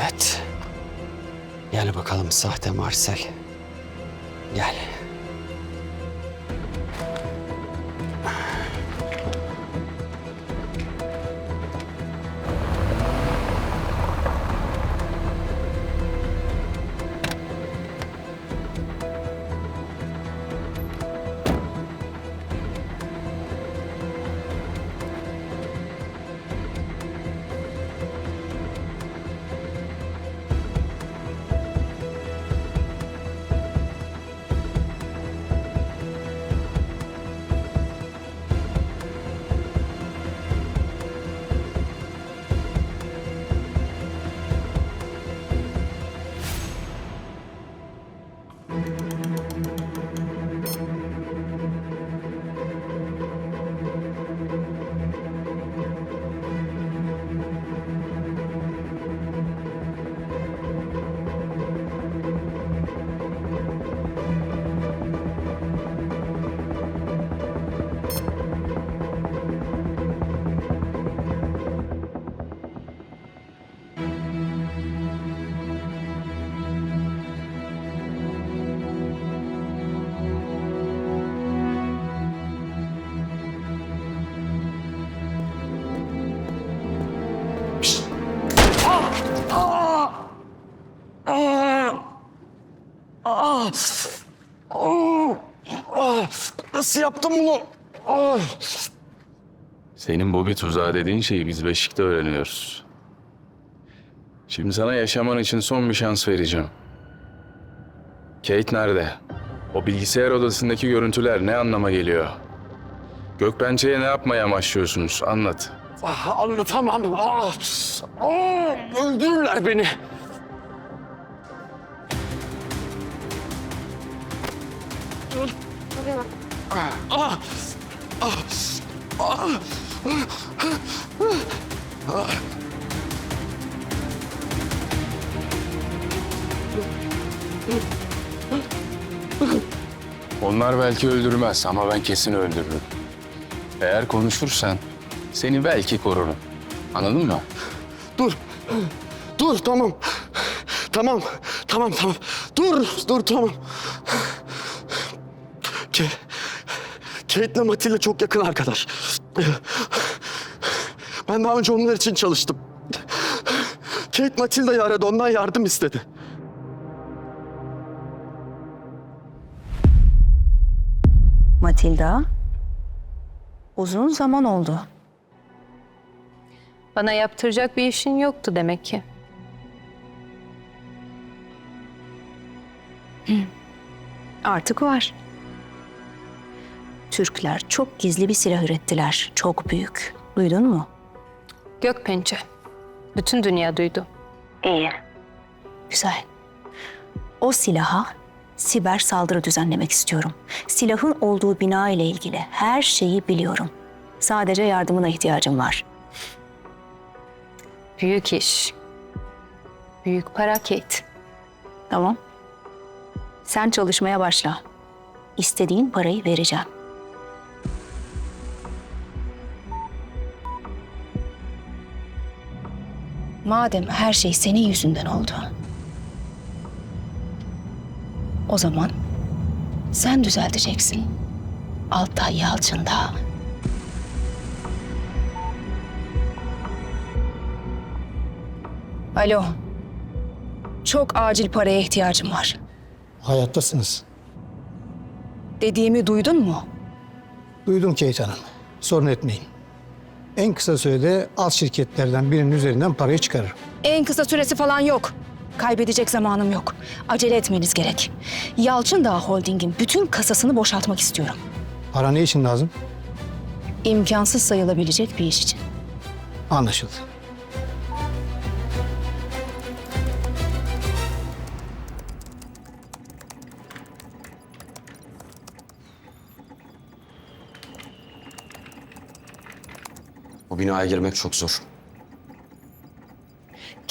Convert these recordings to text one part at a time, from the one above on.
Evet. Gel bakalım sahte Marcel. Gel. Nasıl yaptım bunu? Senin bu bir tuzağı dediğin şeyi biz Beşik'te öğreniyoruz. Şimdi sana yaşaman için son bir şans vereceğim. Kate nerede? O bilgisayar odasındaki görüntüler ne anlama geliyor? Gökbençe'ye ne yapmaya amaçlıyorsunuz? Anlat. Ah, anlatamam. Ah! Ah! Öldürürler beni. Ah! Ah! Ah! Onlar belki öldürmez ama ben kesin öldürürüm. Eğer konuşursan seni belki korurum. Anladın mı? Dur. Dur tamam. Tamam. Tamam tamam. Dur. Dur tamam. Ke Kate'le Matilda çok yakın arkadaş. Ben daha önce onlar için çalıştım. Kate Matilda'yı aradı. Ondan yardım istedi. Matilda. Uzun zaman oldu. Bana yaptıracak bir işin yoktu demek ki. Artık var. Türkler çok gizli bir silah ürettiler. Çok büyük. Duydun mu? Gökpençe. Bütün dünya duydu. Güzel. O silaha siber saldırı düzenlemek istiyorum. Silahın olduğu bina ile ilgili her şeyi biliyorum. Sadece yardımına ihtiyacım var. Büyük iş. Büyük para Kate. Tamam. Sen çalışmaya başla. İstediğin parayı vereceğim. Madem her şey senin yüzünden oldu. O zaman sen düzelteceksin. Altay Yalçın da. Alo. Çok acil paraya ihtiyacım var. Hayattasınız. Dediğimi duydun mu? Duydum Kate Hanım. Sorun etmeyin. En kısa sürede alt şirketlerden birinin üzerinden parayı çıkarırım. En kısa süresi falan yok. Kaybedecek zamanım yok. Acele etmeniz gerek. Yalçın Dağ Holding'in bütün kasasını boşaltmak istiyorum. Para ne için lazım? İmkansız sayılabilecek bir iş için. Anlaşıldı. Bu binaya girmek çok zor.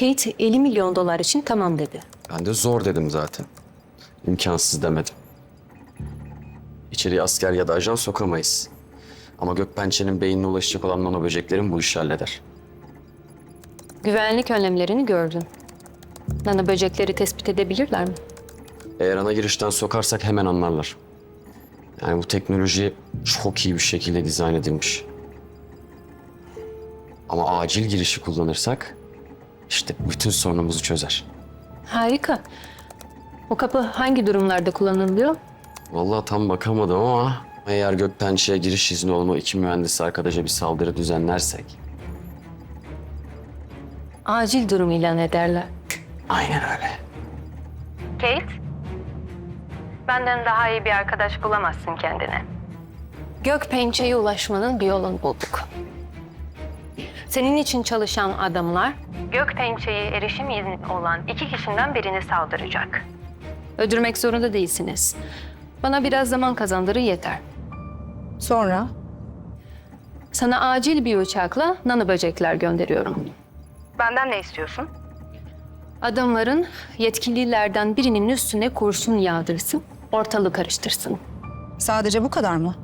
Kate 50 milyon dolar için tamam dedi. Ben de zor dedim zaten. İmkansız demedim. İçeriye asker ya da ajan sokamayız. Ama Gökpençe'nin beynine ulaşacak olan nano böceklerin bu işi halleder. Güvenlik önlemlerini gördün. Nano böcekleri tespit edebilirler mi? Eğer ana girişten sokarsak hemen anlarlar. Yani bu teknoloji çok iyi bir şekilde dizayn edilmiş. Ama acil girişi kullanırsak işte bütün sorunumuzu çözer. Harika. O kapı hangi durumlarda kullanılıyor? Vallahi tam bakamadım ama eğer Gökpençe'ye giriş izni olma iki mühendis arkadaşa bir saldırı düzenlersek Acil durum ilan ederler. aynen öyle. Kate, benden daha iyi bir arkadaş bulamazsın kendine. Gökpençe'ye ulaşmanın bir yolunu bulduk. Senin için çalışan adamlar, Gökpençe'ye erişim izni olan iki kişiden birini saldıracak. Öldürmek zorunda değilsiniz. Bana biraz zaman kazandırı yeter. Sonra? Sana acil bir uçakla nano böcekler gönderiyorum. Benden ne istiyorsun? Adamların yetkililerden birinin üstüne kurşun yağdırsın, ortalığı karıştırsın. Sadece bu kadar mı?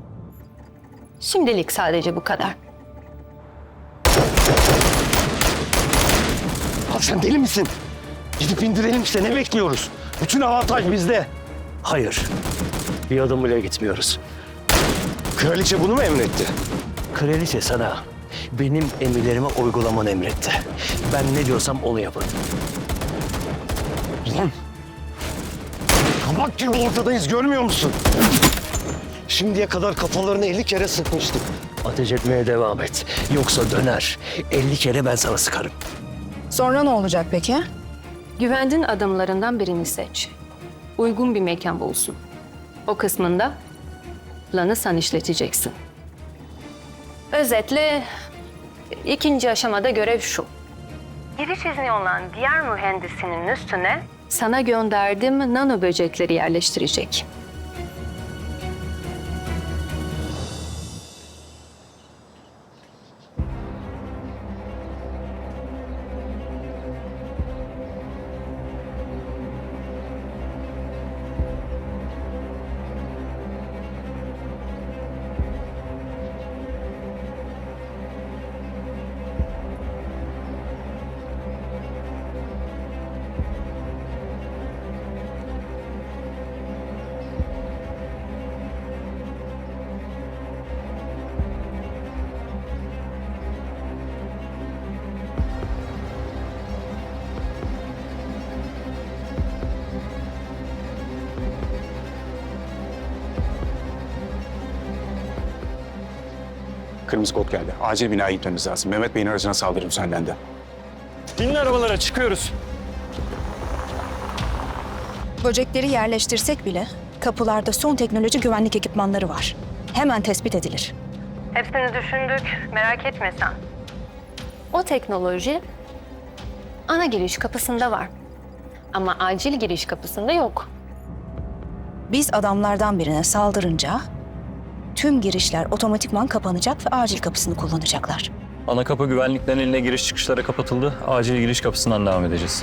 Şimdilik sadece bu kadar. Abi sen deli misin? Gidip indirelim işte ne bekliyoruz? Bütün avantaj bizde. Hayır. Bir adım bile gitmiyoruz. Kraliçe bunu mu emretti? Kraliçe sana benim emirlerimi uygulamanı emretti. Ben ne diyorsam onu yapın. Ulan! Kabak gibi ortadayız görmüyor musun? Şimdiye kadar kafalarını 50 kere sıkmıştık. Ateş etmeye devam et. Yoksa döner. 50 kere ben sana sıkarım. Sonra ne olacak peki? Güvendiğin adamlarından birini seç. Uygun bir mekan bulsun. O kısmında planı sen işleteceksin. Özetle ikinci aşamada görev şu. Giriş izni olan diğer mühendisinin üstüne sana gönderdiğim nano böcekleri yerleştirecek. Kırmızı kod geldi. Acil binaya gitmemiz lazım. Mehmet Bey'in aracına saldırı düzenlendi. Binin arabalara çıkıyoruz. Böcekleri yerleştirsek bile kapılarda son teknoloji güvenlik ekipmanları var. Hemen tespit edilir. Hepsini düşündük, merak etme sen. O teknoloji ana giriş kapısında var. Ama acil giriş kapısında yok. Biz adamlardan birine saldırınca tüm girişler otomatikman kapanacak ve acil kapısını kullanacaklar. Ana kapı güvenlik nedeniyle giriş çıkışlara kapatıldı. Acil giriş kapısından devam edeceğiz.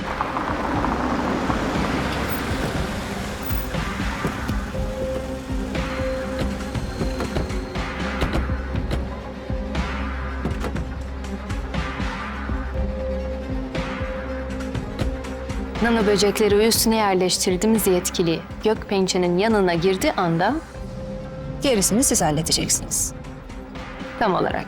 Nano böcekleri üstüne yerleştirdiğimiz yetkili Gökpençe'nin yanına girdiği anda Gerisini siz halledeceksiniz. tam olarak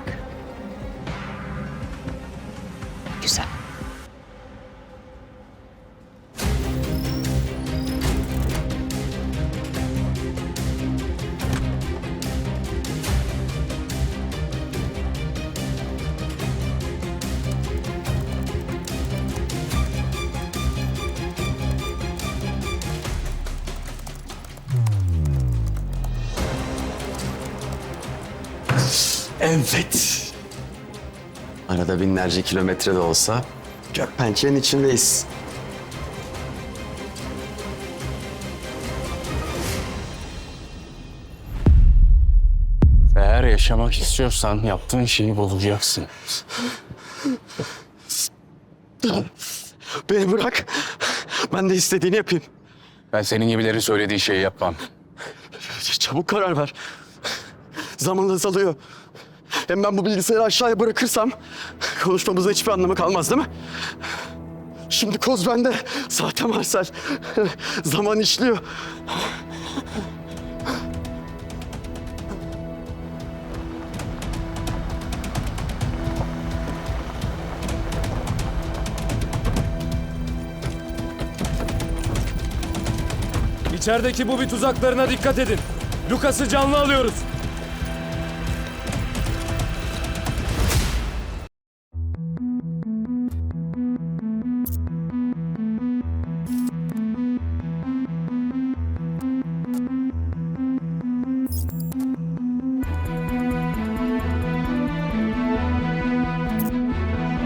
Evet. Arada binlerce kilometre de olsa Gökpençe'nin içindeyiz. Eğer yaşamak istiyorsan yaptığın şeyi bulacaksın. Beni bırak. Ben de istediğini yapayım. Ben senin gibilerin söylediği şeyi yapmam. Çabuk karar ver. Zaman azalıyor. Hem ben bu bilgisayarı aşağıya bırakırsam konuşmamızın hiçbir anlamı kalmaz değil mi? Şimdi koz bende. Sahte Marcel. Zaman işliyor. İçerideki bu bir tuzaklarına dikkat edin. Lucas'ı canlı alıyoruz.